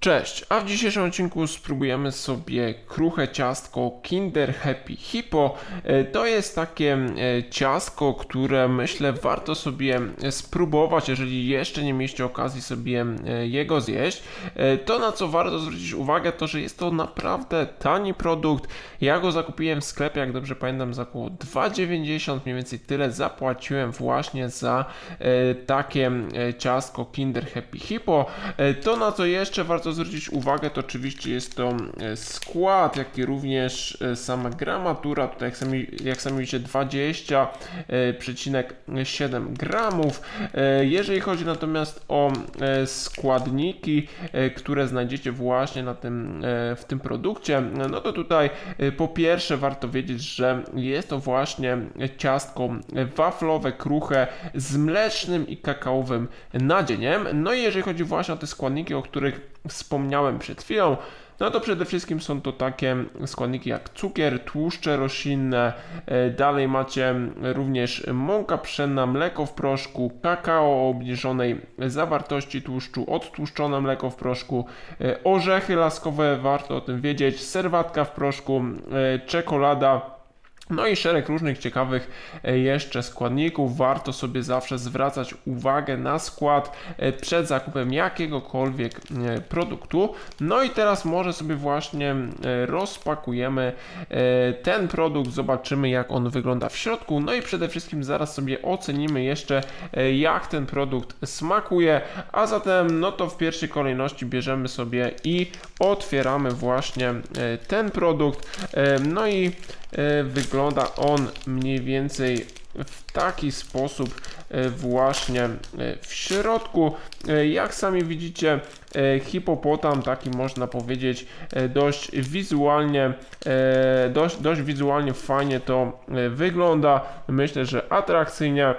Cześć, a w dzisiejszym odcinku spróbujemy sobie kruche ciastko Kinder Happy Hippo. E, To jest takie e, ciastko, które myślę warto sobie spróbować, jeżeli jeszcze nie mieliście okazji sobie e, jego zjeść. To na co warto zwrócić uwagę to, że jest to naprawdę tani produkt. Ja go zakupiłem w sklepie, jak dobrze pamiętam, za około 2,90, mniej więcej tyle zapłaciłem właśnie za takie ciastko Kinder Happy Hippo. To na co jeszcze warto zwrócić uwagę, to oczywiście jest to e, skład, jak i również e, sama gramatura. Tutaj jak sami, jak sami widzicie 20,7 gramów. E, Jeżeli chodzi natomiast o składniki, które znajdziecie właśnie na tym, w tym produkcie, no to tutaj po pierwsze warto wiedzieć, że jest to właśnie ciastko waflowe, kruche z mlecznym i kakaowym nadzieniem. No i jeżeli chodzi właśnie o te składniki, o których wspomniałem przed chwilą, no to przede wszystkim są to takie składniki jak cukier, tłuszcze roślinne, e, dalej macie również mąka pszenna, mleko w proszku, kakao o obniżonej zawartości tłuszczu, odtłuszczone mleko w proszku, e, orzechy laskowe, warto o tym wiedzieć, serwatka w proszku, e, czekolada, no i szereg różnych ciekawych e, jeszcze składników. Warto sobie zawsze zwracać uwagę na skład e, przed zakupem jakiegokolwiek e, produktu. No i teraz może sobie właśnie rozpakujemy ten produkt, zobaczymy jak on wygląda w środku. No i przede wszystkim zaraz sobie ocenimy jeszcze jak ten produkt smakuje. A zatem no to w pierwszej kolejności bierzemy sobie i otwieramy właśnie ten produkt. No i wygląda on mniej więcej w taki sposób e, właśnie e, w środku. E, Jak sami widzicie, e, hipopotam taki można powiedzieć e, dość wizualnie, e, dość, dość wizualnie fajnie to e, wygląda. Myślę, że atrakcyjnie.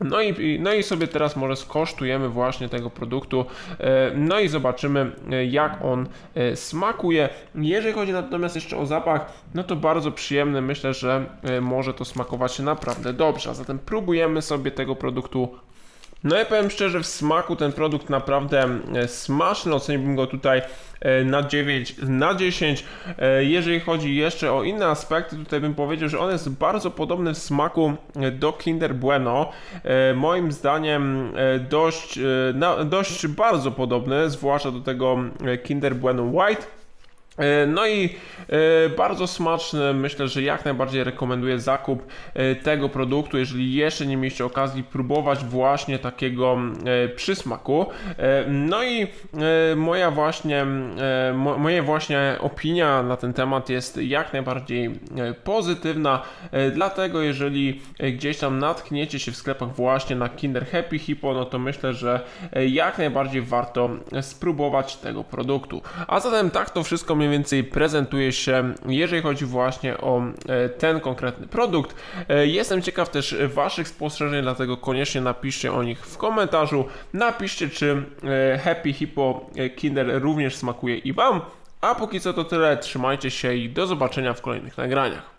No i, no i sobie teraz może skosztujemy właśnie tego produktu, e, no i zobaczymy e, jak on e, smakuje. Jeżeli chodzi natomiast jeszcze o zapach, no to bardzo przyjemny, myślę, że może to smakować naprawdę dobrze. A zatem próbujemy sobie tego produktu no i powiem szczerze, w smaku ten produkt naprawdę e, smaczny, oceniłbym go tutaj e, na 9 na 10. E, Jeżeli chodzi jeszcze o inne aspekty, tutaj bym powiedział, że on jest bardzo podobny w smaku do Kinder Bueno. Moim zdaniem dość, dość bardzo podobny, zwłaszcza do tego Kinder Bueno White. E, No i e, bardzo smaczny. Myślę, że jak najbardziej rekomenduję zakup e, tego produktu, jeżeli jeszcze nie mieliście okazji próbować właśnie takiego przysmaku. No i moja właśnie, mo, moje właśnie opinia na ten temat jest jak najbardziej pozytywna. Dlatego jeżeli gdzieś tam natkniecie się w sklepach właśnie na Kinder Happy Hippo, no to myślę, że jak najbardziej warto spróbować tego produktu. A zatem tak to wszystko mniej więcej prezentuje się, jeżeli chodzi właśnie o e, ten konkretny produkt. E, Jestem ciekaw też Waszych spostrzeżeń, dlatego koniecznie napiszcie o nich w komentarzu. Napiszcie, czy e, Happy Hippo Kinder również smakuje i Wam. A póki co to tyle, trzymajcie się i do zobaczenia w kolejnych nagraniach.